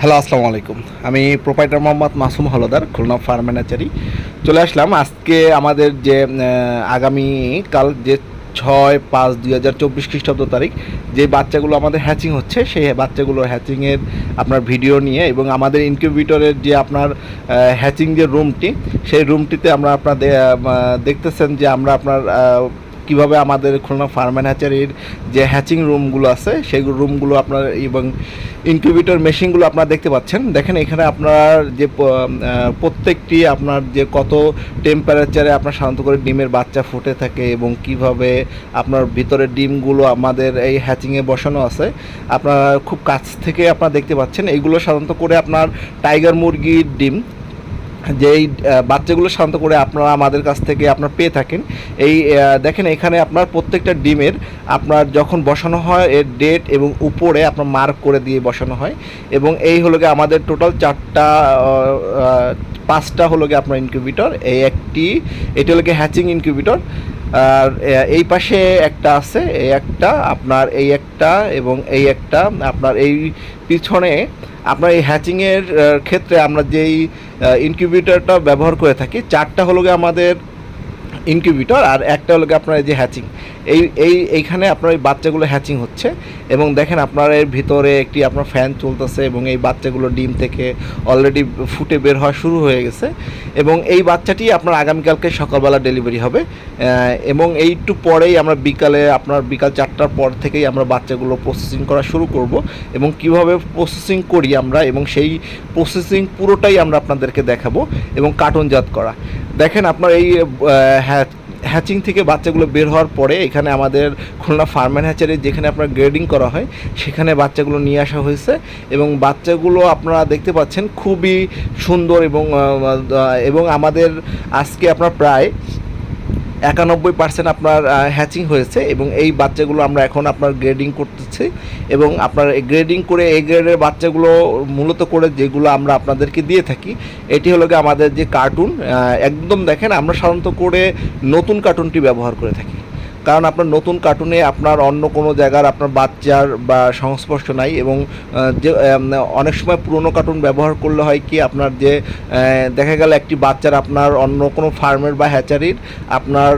Hello, আসসালামু আলাইকুম। আমি প্রোপাইটার মোহাম্মদ মাসুম হলদার, খুলনা ফার্ম ম্যানেজারি। চলে আসলাম আজকে আমাদের যে আগামী কাল যে ছয় পাঁচ দুই হাজার চব্বিশ খ্রিস্টাব্দ তারিখ, যে বাচ্চাগুলো আমাদের হ্যাচিং হচ্ছে, সেই বাচ্চাগুলোর হ্যাচিংয়ের আপনার ভিডিও নিয়ে এবং আমাদের ইনকিউবেটরের যে আপনার হ্যাচিং যে রুমটি সেই রুমটিতে আমরা আপনার দেখতেছেন যে আমরা আপনার কীভাবে আমাদের খুলনা ফার্মেন যে হ্যাচিং রুমগুলো আছে, সেই রুমগুলো আপনার এবং ইনকিউবেটর মেশিনগুলো আপনারা দেখতে পাচ্ছেন। দেখেন, এখানে আপনার যে প্রত্যেকটি আপনার যে কত টেম্পারেচারে আপনার সাধারণত করে ডিমের বাচ্চা ফুটে থাকে এবং কীভাবে আপনার ভিতরের ডিমগুলো আমাদের এই হ্যাচিংয়ে বসানো আছে, আপনারা খুব কাছ থেকে আপনারা দেখতে পাচ্ছেন। এইগুলো সাধারণত করে আপনার টাইগার মুরগির ডিম যেই বাচ্চাগুলো শান্ত করে আপনারা আমাদের কাছ থেকে আপনার পেয়ে থাকেন। এই দেখেন এখানে আপনার প্রত্যেকটা ডিমের আপনার যখন বসানো হয়, এর ডেট এবং উপরে আপনার মার্ক করে দিয়ে বসানো হয় এবং এই হলো গিয়ে আমাদের টোটাল চারটা পাঁচটা হলো গিয়ে আপনার ইনকিউবেটর এই একটি, এটি হলো গিয়ে হ্যাচিং ইনকিউবেটর আর এই পাশে একটা আছে, এই একটা, আপনার এই একটা এবং এই একটা, আপনার এই পিছনে আপনার এই হ্যাচিংয়ের ক্ষেত্রে আমরা যেই ইনকিউবেটরটা ব্যবহার করে থাকি। চারটা হলো গিয়ে আমাদের ইনকিউবেটর আর একটা হলো আপনার এই যে হ্যাচিং। এই এই, এইখানে আপনার এই বাচ্চাগুলো হ্যাচিং হচ্ছে এবং দেখেন আপনার এর ভিতরে একটি আপনার ফ্যান চলতেছে এবং এই বাচ্চাগুলো ডিম থেকে অলরেডি ফুটে বের হওয়া শুরু হয়ে গেছে এবং এই বাচ্চাটি আপনার আগামীকালকে সকালবেলা ডেলিভারি হবে। এবং এইটু পরেই আমরা বিকালে, আপনার বিকাল চারটার পর থেকেই আমরা বাচ্চাগুলো প্রসেসিং করা শুরু করব এবং কীভাবে প্রসেসিং করি আমরা এবং সেই প্রসেসিং পুরোটাই আমরা আপনাদেরকে দেখাবো এবং কার্টুনজাত করা। দেখেন আপনার এই হ্যাচ হ্যাচিং থেকে বাচ্চাগুলো বের হওয়ার পরে এখানে আমাদের খুলনা ফার্মেন হ্যাচারি যেখানে আপনার গ্রেডিং করা হয়, সেখানে বাচ্চাগুলো নিয়ে আসা হয়েছে এবং বাচ্চাগুলো আপনারা দেখতে পাচ্ছেন খুবই সুন্দর এবং এবং আমাদের আজকে আপনার প্রায় একানব্বই পার্সেন্ট আপনার হ্যাচিং হয়েছে এবং এই বাচ্চাগুলো আমরা এখন আপনার গ্রেডিং করতেছি এবং আপনার গ্রেডিং করে এই গ্রেডের বাচ্চাগুলো মূলত করে যেগুলো আমরা আপনাদেরকে দিয়ে থাকি, এটি হলো আমাদের যে কার্টুন একদম দেখেন আমরা সাধারণত করে নতুন কার্টুনটি ব্যবহার করে থাকি। কারণ আপনার নতুন কার্টুনে আপনার অন্য কোনো জায়গার আপনার বাচ্চার বা সংস্পর্শ নাই এবং যে অনেক সময় পুরনো কার্টুন ব্যবহার করলে হয় কি আপনার যে দেখা গেল একটি বাচ্চার আপনার অন্য কোনো ফার্মের বা হ্যাচারির আপনার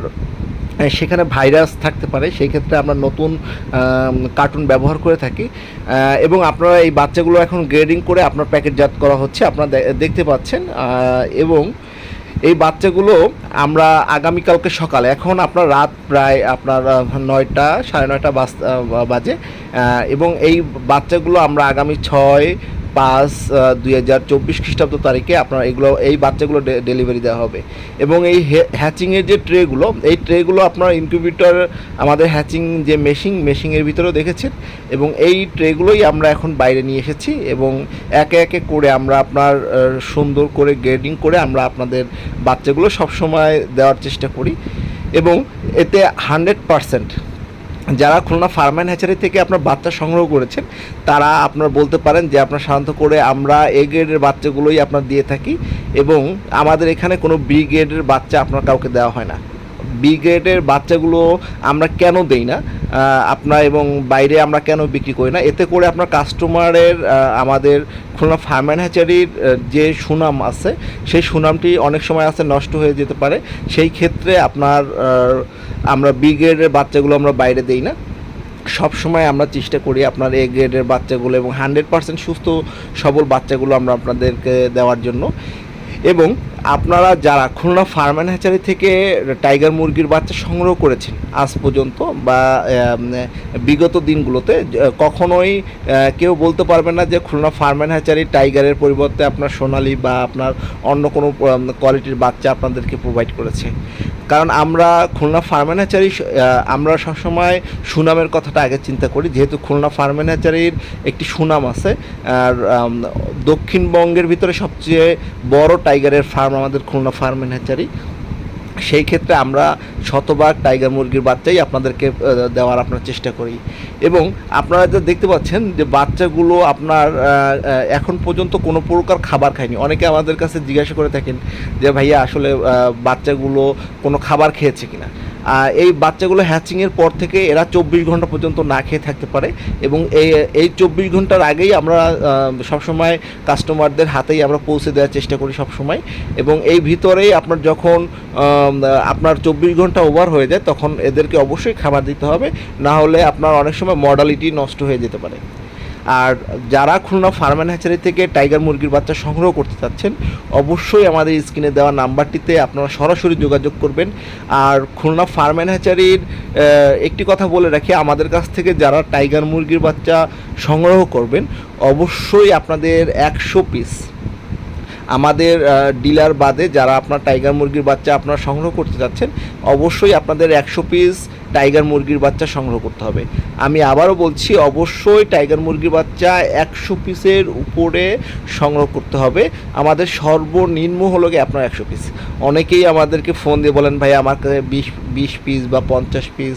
সেখানে ভাইরাস থাকতে পারে, সেই ক্ষেত্রে আমরা নতুন কার্টুন ব্যবহার করে থাকি। এবং আপনারা এই বাচ্চাগুলো এখন গ্রেডিং করে আপনার প্যাকেটজাত করা হচ্ছে, আপনারা দেখতে পাচ্ছেন এবং এই বাচ্চাগুলো আমরা আগামীকালকে সকালে, এখন আপনার রাত প্রায় আপনার নয়টা, সাড়ে নয়টা বাজ এবং এই বাচ্চাগুলো আমরা আগামী ছয় পাঁচ দুই হাজার চব্বিশ খ্রিস্টাব্দ তারিখে আপনার এগুলো, এই বাচ্চাগুলো ডেলিভারি দেওয়া হবে। এবং এই হ্যাচিংয়ের যে ট্রেগুলো এই ট্রেগুলো আপনার ইনকিউবেটর আমাদের হ্যাচিং যে মেশিন মেশিনের ভিতরেও দেখেছেন। এবং এই ট্রেগুলোই আমরা এখন বাইরে নিয়ে এসেছি এবং একে একে করে আমরা আপনার সুন্দর করে গ্রেডিং করে আমরা আপনাদের বাচ্চাগুলো সবসময় দেওয়ার চেষ্টা করি। এবং এতে হান্ড্রেড পারসেন্ট যারা খুলনা ফার্ম অ্যান্ড হ্যাচারি থেকে আপনার বাচ্চা সংগ্রহ করেছেন, তারা আপনার বলতে পারেন যে আপনার সাধারণত করে আমরা এ গ্রেডের বাচ্চাগুলোই আপনার দিয়ে থাকি এবং আমাদের এখানে কোনো বি গ্রেডের বাচ্চা আপনার কাউকে দেওয়া হয় না। বি গ্রেডের বাচ্চাগুলো আমরা কেন দেই না? আপনার এবং বাইরে আমরা কেন বিক্রি করি না? এতে করে আপনার কাস্টমারের আমাদের খুলনা ফার্ম অ্যান্ড হ্যাচারির যে সুনাম আছে, সেই সুনামটি অনেক সময় আছে নষ্ট হয়ে যেতে পারে। সেই ক্ষেত্রে আপনার আমরা বি গ্রেডের বাচ্চাগুলো আমরা বাইরে দেই না। সব সময় আমরা চেষ্টা করি আপনার এ গ্রেডের বাচ্চাগুলো এবং হান্ড্রেড পার্সেন্ট সুস্থ, সবল বাচ্চাগুলো আমরা আপনাদেরকে দেওয়ার জন্য। এবং আপনারা যারা খুলনা ফার্ম অ্যান্ড হ্যাচারি থেকে টাইগার মুরগির বাচ্চা সংগ্রহ করেছেন আজ পর্যন্ত বা বিগত দিনগুলোতে কখনোই কেউ বলতে পারবে না যে খুলনা ফার্ম অ্যান্ড হ্যাচারি টাইগারের পরিবর্তে আপনার সোনালি বা আপনার অন্য কোনো কোয়ালিটির বাচ্চা আপনাদেরকে প্রোভাইড করেছে। কারণ আমরা খুলনা ফার্মেনেচারি আমরা সবসময় সুনামের কথাটা আগে চিন্তা করি। যেহেতু খুলনা ফার্মেনেচারির একটি সুনাম আছে, আর দক্ষিণবঙ্গের ভিতরে সবচেয়ে বড় টাইগারের ফার্ম আমাদের খুলনা ফার্মেনেচারি সেই ক্ষেত্রে আমরা শতভাগ টাইগার মুরগির বাচ্চাই আপনাদেরকে দেওয়ার আপনার চেষ্টা করি। এবং আপনারা যা দেখতে পাচ্ছেন যে বাচ্চাগুলো আপনার এখন পর্যন্ত কোনো প্রকার খাবার খায়নি। অনেকে আমাদের কাছে জিজ্ঞাসা করে থাকেন যে, ভাইয়া, আসলে বাচ্চাগুলো কোনো খাবার খেয়েছে কিনা? এই বাচ্চাগুলো হ্যাচিংয়ের পর থেকে এরা চব্বিশ ঘণ্টা পর্যন্ত না খেয়ে থাকতে পারে এবং এই এই চব্বিশ ঘণ্টার আগেই আমরা সবসময় কাস্টমারদের হাতেই আমরা পৌঁছে দেওয়ার চেষ্টা করি সবসময় এবং এই ভিতরেই আপনার যখন আপনার চব্বিশ ঘণ্টা ওভার হয়ে যায় তখন এদেরকে অবশ্যই খাবার দিতে হবে, না হলে আপনার অনেক সময় মডালিটি নষ্ট হয়ে যেতে পারে। আর যারা খুলনা ফার্মান হ্যাচারি থেকে টাইগার মুরগির বাচ্চা সংগ্রহ করতে চাচ্ছেন, অবশ্যই আমাদের স্ক্রিনে দেওয়া নাম্বারটিতে আপনারা সরাসরি যোগাযোগ করবেন। আর খুলনা ফার্মান হ্যাচারির একটি কথা বলে রাখি, আমাদের কাছ থেকে যারা টাইগার মুরগির বাচ্চা সংগ্রহ করবেন, অবশ্যই আপনাদের একশো পিস আমাদের ডিলার বাদে যারা আপনার টাইগার মুরগির বাচ্চা আপনার সংগ্রহ করতে চাচ্ছেন অবশ্যই আপনাদের একশো পিস টাইগার মুরগির বাচ্চা সংগ্রহ করতে হবে। আমি আবারও বলছি, অবশ্যই টাইগার মুরগির বাচ্চা একশো পিসের উপরে সংগ্রহ করতে হবে। আমাদের সর্বনিম্ন হলো গিয়ে আপনার একশো পিস অনেকেই আমাদেরকে ফোন দিয়ে বলেন ভাই আমার কাছে বিশ বিশ পিস বা পঞ্চাশ পিস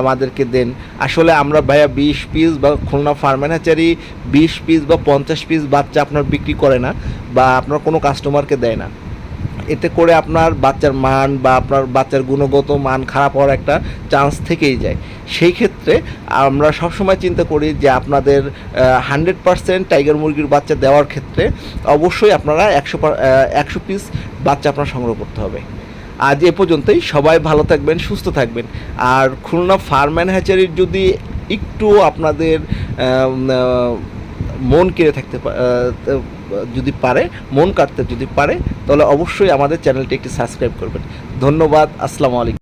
আমাদেরকে দেন। আসলে আমরা, ভাইয়া, বিশ পিস বা খুলনা ফার্মেনাচারি বিশ পিস বা পঞ্চাশ পিস বাচ্চা আপনার বিক্রি করে না বা আপনার কোনো কাস্টমারকে দেয় না। এতে করে আপনার বাচ্চার মান বা আপনার বাচ্চার গুণগত মান খারাপ হওয়ার একটা চান্স থেকেই যায়। সেই ক্ষেত্রে আমরা সবসময় চিন্তা করি যে আপনাদের হান্ড্রেড পার্সেন্ট টাইগার মুরগির বাচ্চা দেওয়ার ক্ষেত্রে অবশ্যই আপনারা একশো একশো পিস বাচ্চা আপনার সংগ্রহ করতে হবে। আজ এ পর্যন্তই, সবাই ভালো থাকবেন, সুস্থ থাকবেন। আর খুলনা ফার্ম অ্যান্ড হ্যাচারির যদি একটু আপনাদের মন কেড়ে থাকতে যদি পারে, মন কাটতে যদি পারে, তাহলে অবশ্যই আমাদের চ্যানেলটি একটি সাবস্ক্রাইব করবেন। ধন্যবাদ, আসসালামু আলাইকুম।